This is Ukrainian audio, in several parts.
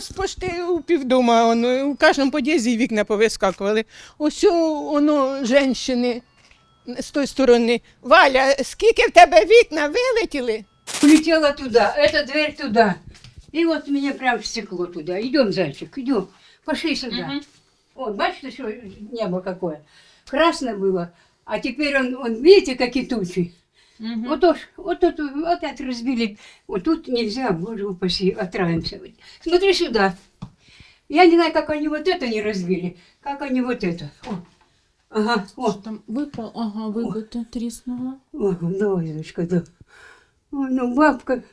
ось пошти у півдома, воно, у кожному під'їзді вікна повискакували. Ось воно жінки з тої сторони. Валя, скільки в тебе вікна вилетіли? Улетела туда, эта дверь туда. И вот меня прям в стекло туда. Идем, зайчик, идем. Пошли сюда. Вот, бачите, что небо какое? Красное было, а теперь он, он видите, какие тучи? Вот уж, вот тут опять разбили. Вот тут нельзя, боже упаси, отравимся. Смотри сюда. Я не знаю, как они вот это не разбили, как они вот это. О. Ага, о, Там випав, ага, вибито, тріснуло. О, давай, дочка, да. Ой, ну бабка,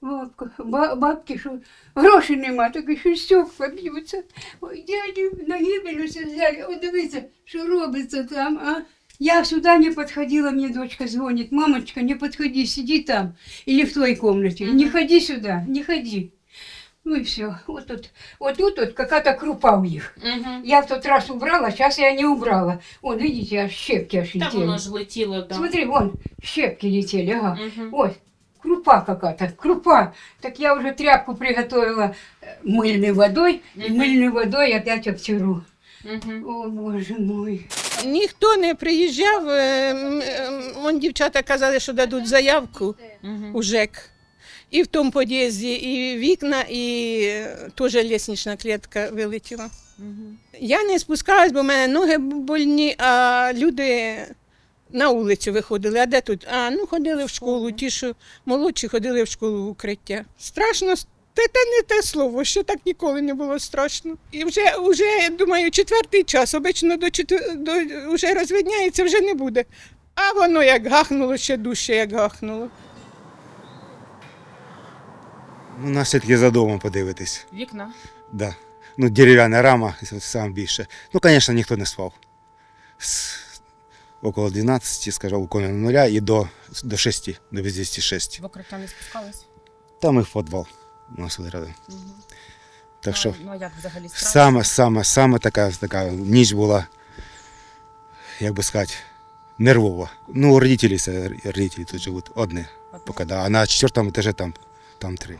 бабка, ба- бабки, що грошей нема, так і що стекла б'ються. Ой, дядю на гибель усе взяли. Ой, дивіться, що робиться там, а? Я сюда не подходила, мне дочка звонит. Мамочка, не подходи, сиди там. Или в твоей комнате. Не ходи сюда, не ходи. Ну и все. Вот тут, вот тут вот какая-то крупа у них. Я в тот раз убрала, сейчас я не убрала. Вон, видите, аж щепки аж летели. воно ж летіло, да. Смотри, вон, щепки летели, ага. Мгм. Ой, крупа какая-то, крупа. Так я уже тряпку приготовила э, мыльной водой, и Мгм. мыльной водой опять обтиру. Мгм. О, боже мой. Ніхто не приїжджав. е, е, Вон дівчата казали, що дадуть заявку у ЖЕК. І в тому під'їзді, і вікна, і е, теж ліснична клітка вилетіла. Я не спускалась, бо в мене ноги больні, а люди на вулицю виходили. А де тут? А, ну ходили в школу. Ті, що молодші ходили в школу в укриття. Страшно, те, те не те слово, що так ніколи не було страшно. І вже, вже я думаю, четвертий час, обично до, четвер... до вже розвидняється, вже не буде. А воно як гахнуло, ще дужче як гахнуло. Ну, наслідки за домом подивитись. Вікна. Да. Ну, дерев'яна рама, це саме більше. Ну, звісно, ніхто не спав. З около 12, скажімо, около нуля і до, до 6, до 26. В укриття не спускались. Там і в підвал у нас Угу. Так що Ну, а як взагалі саме, саме, саме така, така ніч була, як би сказати, нервова. Ну, родителі, родителі тут живуть Одне. поки, да. а на четвертому етажі там, там три.